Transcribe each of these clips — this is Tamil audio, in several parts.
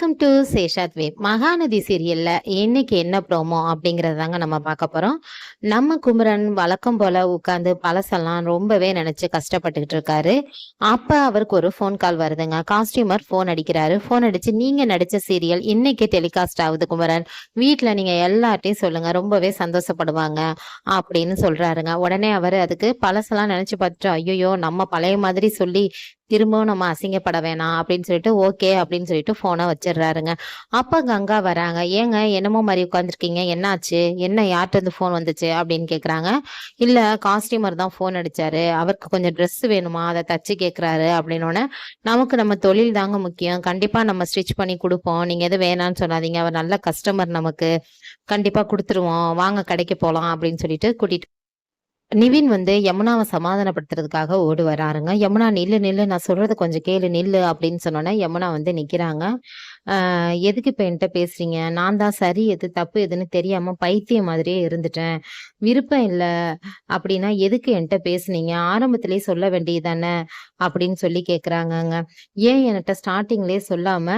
வெல்கம் டு சேஷாத் வேப் மகாநதி சீரியல்ல இன்னைக்கு என்ன ப்ரோமோ அப்படிங்கறது தாங்க நம்ம பார்க்க போறோம். நம்ம குமரன் வழக்கம் போல உட்காந்து பழசெல்லாம் ரொம்பவே நினைச்சு கஷ்டப்பட்டுக்கிட்டு இருக்காரு. அப்ப அவருக்கு ஒரு ஃபோன் கால் வருதுங்க. காஸ்டியூமர் ஃபோன் அடிக்கிறாரு. ஃபோன் அடிச்சு நீங்க நடிச்ச சீரியல் இன்னைக்கு டெலிகாஸ்ட் ஆகுது குமரன். வீட்ல நீங்க எல்லார்ட்டையும் சொல்லுங்க. ரொம்பவே சந்தோஷப்படுவாங்க. அப்படின்னு சொல்றாருங்க. உடனே அவர் அதுக்கு பழசெல்லாம் நினைச்சு பார்த்துட்டு ஐயோ நம்ம பழைய மாதிரி சொல்லி திரும்பவும் நம்ம அசிங்கப்பட வேணாம் அப்படின்னு சொல்லிட்டு ஓகே அப்படின்னு சொல்லிட்டு ஃபோனை வச்சிடுறாருங்க. அப்போ கங்கா வராங்க. ஏங்க என்னமோ மாதிரி உட்காந்துருக்கீங்க என்னாச்சு? என்ன யார்கிட்ட இருந்து ஃபோன் வந்துச்சு? அப்படின்னு கேட்குறாங்க இல்லை காஸ்டியூமர் தான் ஃபோன் அடிச்சாரு. அவருக்கு கொஞ்சம் ட்ரெஸ் வேணுமா? அதை தச்சு கேட்குறாரு அப்படின்னோடனே நமக்கு நம்ம தொழில் தாங்க முக்கியம். கண்டிப்பாக நம்ம ஸ்டிச் பண்ணி கொடுப்போம். நீங்கள் எதுவும் வேணான்னு சொல்லாதீங்க. அவர் நல்ல கஸ்டமர் நமக்கு. கண்டிப்பாக கொடுத்துருவோம். வாங்க கடைக்கு போகலாம் அப்படின்னு சொல்லிட்டு கூட்டிட்டு நிவின் வந்து யமுனாவை சமாதானப்படுத்துறதுக்காக ஓடி வராருங்க. யமுனா நில்லு நில்லு நான் சொல்றது கொஞ்சம் கேளு நில்லு அப்படின்னு சொன்னோன்னே யமுனா வந்து நிக்கிறாங்க. எதுக்கு இப்போ என்கிட்ட பேசுறீங்க? நான் தான் சரி எது தப்பு எதுன்னு தெரியாம பைத்தியம் மாதிரியே இருந்துட்டேன். விருப்பம் இல்லை அப்படின்னா எதுக்கு என்கிட்ட பேசுனீங்க? ஆரம்பத்திலேயே சொல்ல வேண்டியதானே? அப்படின்னு சொல்லி கேட்குறாங்கங்க ஏன் என்கிட்ட ஸ்டார்டிங்லேயே சொல்லாம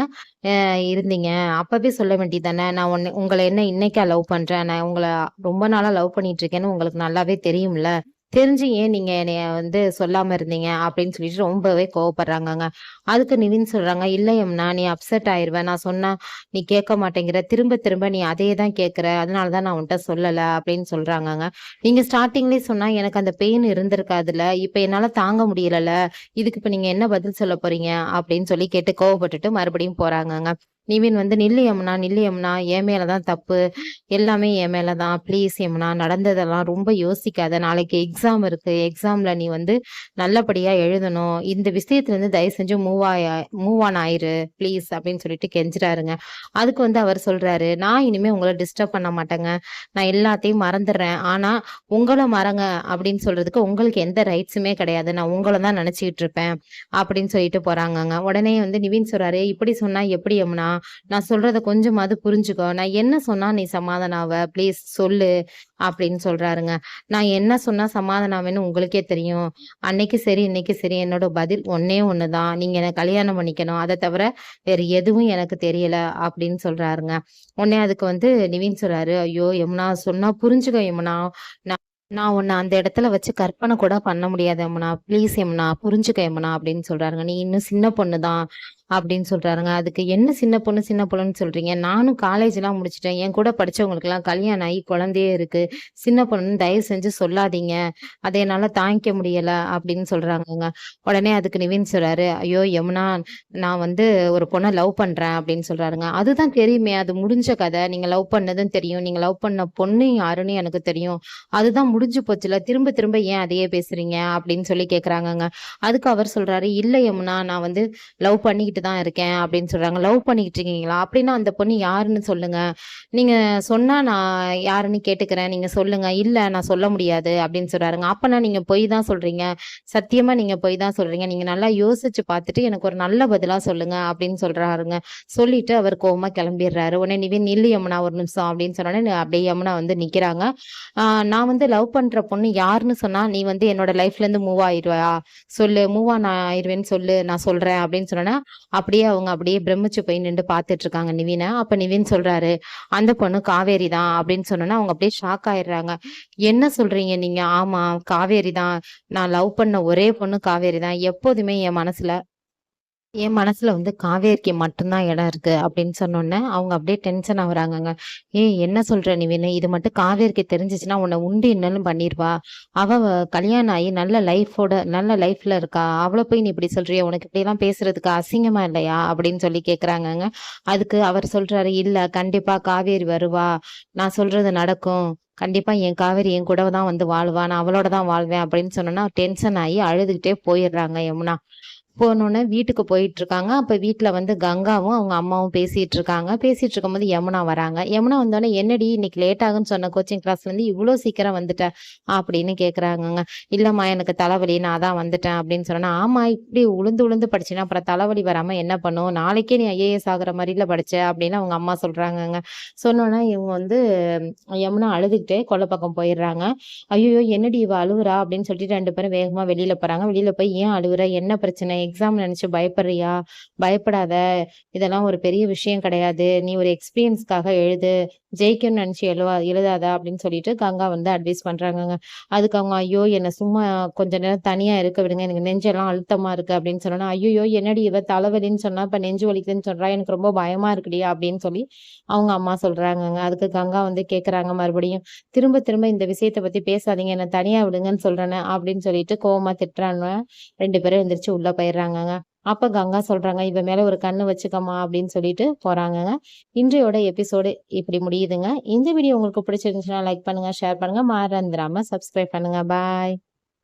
இருந்தீங்க? அப்பவே சொல்ல வேண்டியதானே? நான் உன்னை உங்களை என்ன இன்னைக்கா லவ் பண்றேன்? நான் உங்களை ரொம்ப நாளா லவ் பண்ணிட்டு இருக்கேன்னு உங்களுக்கு நல்லாவே தெரியும்ல. தெரிஞ்சு ஏன் நீங்க என்னைய வந்து சொல்லாம இருந்தீங்க? அப்படின்னு சொல்லிட்டு ரொம்பவே கோவப்படுறாங்கங்க. அதுக்கு நிவின் சொல்றாங்க இல்லையம்னா நீ அப்செட் ஆயிருவ. நான் சொன்னா நீ கேட்க மாட்டேங்கிற. திரும்ப திரும்ப நீ அதே தான் கேட்குற. அதனாலதான் நான் உன்கிட்ட சொல்லல. அப்படின்னு சொல்றாங்கங்க. நீங்க ஸ்டார்டிங்லேயே சொன்னா எனக்கு அந்த பெயின் இருந்திருக்காதுல்ல. இப்ப என்னால தாங்க முடியலல்ல. இதுக்கு இப்ப நீங்க என்ன பதில் சொல்ல போறீங்க? அப்படின்னு சொல்லி கேட்டு கோவப்பட்டுட்டு மறுபடியும் போறாங்கங்க. நிவின் வந்து நில்லு யமுனா நில்லு யமுனா என் மேலதான் தப்பு. எல்லாமே என் மேலதான் ப்ளீஸ் யமுனா நடந்ததெல்லாம் ரொம்ப யோசிக்காத. நாளைக்கு எக்ஸாம் இருக்கு. எக்ஸாம்ல நீ வந்து நல்லபடியா எழுதணும். இந்த விஷயத்துல இருந்து தயவு செஞ்சு மூவ் ஆய மூவ் ஆன் ஆயிரு. ப்ளீஸ் அப்படின்னு சொல்லிட்டு கெஞ்சுறாருங்க. அதுக்கு வந்து அவர் சொல்றாரு நான் இனிமே உங்களை டிஸ்டர்ப் பண்ண மாட்டேங்க. நான் எல்லாத்தையும் மறந்துடுறேன். ஆனா உங்களை மறங்க அப்படின்னு சொல்றதுக்கு உங்களுக்கு எந்த ரைட்ஸுமே கிடையாது. நான் உங்களை தான் நினைச்சுக்கிட்டு இருப்பேன் அப்படின்னு சொல்லிட்டு போறாங்கங்க. உடனே வந்து நிவின் சொல்றாரு இப்படி சொன்னா எப்படி யமுனா? நான் சொல்றத கொஞ்சமாவது புரிஞ்சுக்கோ. நான் என்ன சொன்னா நீ சமாதானம் ஆவ? ப்ளீஸ் சொல்லு அப்படின்னு சொல்றாருங்க. நான் என்ன சொன்னா சமாதானம் ஆவேன்னு உங்களுக்கே தெரியும். அன்னைக்கு சரி இன்னைக்கு சரி என்னோட பதில் ஒன்னே ஒண்ணுதான். நீங்க என்ன கல்யாணம் பண்ணிக்கணும். அதை தவிர வேற எதுவும் எனக்கு தெரியல அப்படின்னு சொல்றாருங்க. உடனே அதுக்கு வந்து நிவின் சொல்றாரு ஐயோ யமுனா சொன்னா புரிஞ்சுக்கோ யமுனா. நான் நான் உன்னை அந்த இடத்துல வச்சு கற்பனை கூட பண்ண முடியாது எம்னா ப்ளீஸ் எம்னா புரிஞ்சுக்க எம்னா அப்படின்னு சொல்றாருங்க. நீ இன்னும் சின்ன பொண்ணு தான் அப்படின்னு சொல்கிறாருங்க அதுக்கு என்ன சின்ன பொண்ணு சின்ன பொண்ணுன்னு சொல்கிறீங்க நானும் காலேஜ்லாம் முடிச்சிட்டேன். என் கூட படிச்சவங்களுக்குலாம் கல்யாணம் ஆகி குழந்தையே இருக்கு. சின்ன பொண்ணுன்னு தயவு செஞ்சு சொல்லாதீங்க. அதை என்னால் தாங்கிக்க முடியல அப்படின்னு சொல்கிறாங்கங்க உடனே அதுக்கு நிவின் சொல்கிறாரு ஐயோ யமுனா நான் வந்து ஒரு பொண்ணை லவ் பண்ணுறேன் அப்படின்னு சொல்கிறாருங்க அதுதான் தெரியுமே அது முடிஞ்ச கதை. நீங்கள் லவ் பண்ணதும் தெரியும். நீங்கள் லவ் பண்ண பொண்ணு யாருன்னு எனக்கு தெரியும். அதுதான் முடிஞ்சு போச்சுல. திரும்ப திரும்ப ஏன் அதையே பேசுறீங்க? அப்படின்னு சொல்லி கேட்குறாங்கங்க அதுக்கு அவர் சொல்கிறாரு இல்லை யமுனா நான் வந்து லவ் பண்ணிக்கிட்டு தான் இருக்கேன் அப்படின்னு சொல்றாங்க. லவ் பண்ணிக்கிட்டு இருக்கீங்களா? அப்படின்னா அந்த பொண்ணு யாருன்னு சொல்லுங்க. நீங்க சொன்னா நான் யாருன்னு கேட்டுக்கிறேன். நீங்க சொல்லுங்க. இல்ல நான் சொல்ல முடியாது. அப்படின்னு சொல்றாருங்க. அப்பனா நீங்க பொய் தான் சொல்றீங்க. சத்தியமா நீங்க பொய் தான் சொல்றீங்க. நீங்க நல்லா யோசிச்சு பார்த்துட்டு எனக்கு ஒரு நல்ல பதிலா சொல்லுங்க அப்படின்னு சொல்றாருங்க. சொல்லிட்டு அவர் கோவமா கிளம்பிடுறாரு. உடனே நிவின் நில்லு யமுனா ஒரு நிமிஷம். அப்படின்னு சொன்னோடனே அப்படியே யமுனா வந்து நிக்கிறாங்க. ஆஹ் நான் வந்து லவ் பண்ற பொண்ணு யாருன்னு சொன்னா நீ வந்து என்னோட லைஃப்ல இருந்து மூவ் ஆயிடுவா? சொல்லு. மூவ் ஆன் ஆயிருவேன்னு சொல்லு. நான் சொல்றேன். அப்படின்னு சொன்னேன்னா அப்படியே அவங்க அப்படியே பிரமிச்சு போய் நின்று பார்த்துட்டு இருக்காங்க நிவீனை. அப்ப நிவின் சொல்றாரு அந்த பொண்ணு காவேரி தான் அப்படின்னு சொன்னோன்னா அவங்க அப்படியே ஷாக் ஆயிடுறாங்க. என்ன சொல்றீங்க நீங்க? ஆமா காவேரி தான் நான் லவ் பண்ண ஒரே பொண்ணு காவேரி தான் எப்போதுமே என் மனசுல என் மனசுல வந்து காவேரிக்கு மட்டும்தான் இடம் இருக்கு அப்படின்னு சொன்னோன்னே அவங்க அப்படியே டென்ஷன் ஆகுறாங்கங்க ஏ என்ன சொல்ற நீ வேணும் இது மட்டும் காவேரிக்கு தெரிஞ்சிச்சுன்னா உன்னை உண்டு என்னன்னு பண்ணிருவா அவ கல்யாணம் ஆகி நல்ல லைஃபோட நல்ல லைஃப்ல இருக்கா. அவளை போய் நீ இப்படி சொல்றிய? உனக்கு இப்படி எல்லாம் பேசுறதுக்கு அசிங்கமா இல்லையா? அப்படின்னு சொல்லி கேக்குறாங்கங்க. அதுக்கு அவர் சொல்றாரு இல்ல கண்டிப்பா காவேரி வருவா. நான் சொல்றது நடக்கும். கண்டிப்பா என் காவேரி என் கூட தான் வந்து வாழ்வா. நான் அவளோட தான் வாழ்வேன். அப்படின்னு சொன்னோன்னா டென்ஷன் ஆகி அழுதுகிட்டே போயிடுறாங்க யமுனா. போனோடனே வீட்டுக்கு போயிட்டு இருக்காங்க அப்போ வீட்டில் வந்து கங்காவும் அவங்க அம்மாவும் பேசிகிட்டு இருக்காங்க பேசிகிட்டு இருக்கும்போது யமுனா வராங்க. யமுனா வந்தோடனே என்னடி இன்னைக்கு லேட் ஆகுன்னு சொன்ன கோச்சிங் கிளாஸ்லேருந்து இவ்வளோ சீக்கிரம் வந்துட்டேன் அப்படின்னு கேட்குறாங்கங்க இல்லைம்மா எனக்கு தலைவலி நான் தான் வந்துட்டேன் அப்படின்னு சொன்னா ஆமாம் இப்படி உளுந்து உளுந்து படிச்சுன்னா அப்புறம் தலைவலி வராமல் என்ன பண்ணும்? நாளைக்கே நீ ஐஏஎஸ் ஆகிற மாதிரில படிச்ச அப்படின்னு அவங்க அம்மா சொல்கிறாங்கங்க சொன்னோன்னா இவங்க வந்து யமுனா அழுதுகிட்டே கொல்லை பக்கம் போயிடுறாங்க. ஐயோ என்னடி இவ அழுகுறா அப்படின்னு சொல்லிட்டு ரெண்டு பேரும் வேகமாக வெளியில் போகிறாங்க வெளியில் போய் ஏன் அழுகுற என்ன பிரச்சனை? எக்ஸாம் நினைச்சு பயப்படுறியா? பயப்படாத. இதெல்லாம் ஒரு பெரிய விஷயம் கிடையாது. நீ ஒரு எக்ஸ்பீரியன்ஸ்க்காக எழுது. ஜெயிக்கணும்னு நினைச்சு எழுவா எழுதாத அப்படின்னு சொல்லிட்டு கங்கா வந்து அட்வைஸ் பண்றாங்கங்க. அதுக்கு அவங்க ஐயோ! என்ன சும்மா கொஞ்ச நேரம் தனியா இருக்க விடுங்க. எனக்கு நெஞ்செல்லாம் அழுத்தமா இருக்கு அப்படின்னு சொன்னோனே, ஐயோ என்னடி இவ தலைவலின்னு சொன்னா, இப்ப நெஞ்சு வலிக்குதுன்னு சொல்றா. எனக்கு ரொம்ப பயமா இருக்குடி அப்படின்னு சொல்லி அவங்க அம்மா சொல்றாங்கங்க. அதுக்கு கங்கா வந்து கேட்கறாங்க மறுபடியும். திரும்ப திரும்ப இந்த விஷயத்த பத்தி பேசாதீங்க. என்ன தனியா விடுங்கன்னு சொல்றேன்னு அப்படின்னு சொல்லிட்டு கோவமா திட்டுறாங்க. ரெண்டு பேரும் எந்திரிச்சு உள்ள போயிடுறாங்கங்க. அப்ப கங்கா சொல்றாங்க, இவன் மேல ஒரு கண்ணு வச்சுக்கம்மா அப்படின்னு சொல்லிட்டு போறாங்கங்க. இன்றையோட எபிசோடு இப்படி முடியுதுங்க. இந்த வீடியோ உங்களுக்கு பிடிச்சிருந்துச்சுன்னா லைக் பண்ணுங்க, ஷேர் பண்ணுங்க. மறந்துடாமல் சப்ஸ்கிரைப் பண்ணுங்க. பாய்.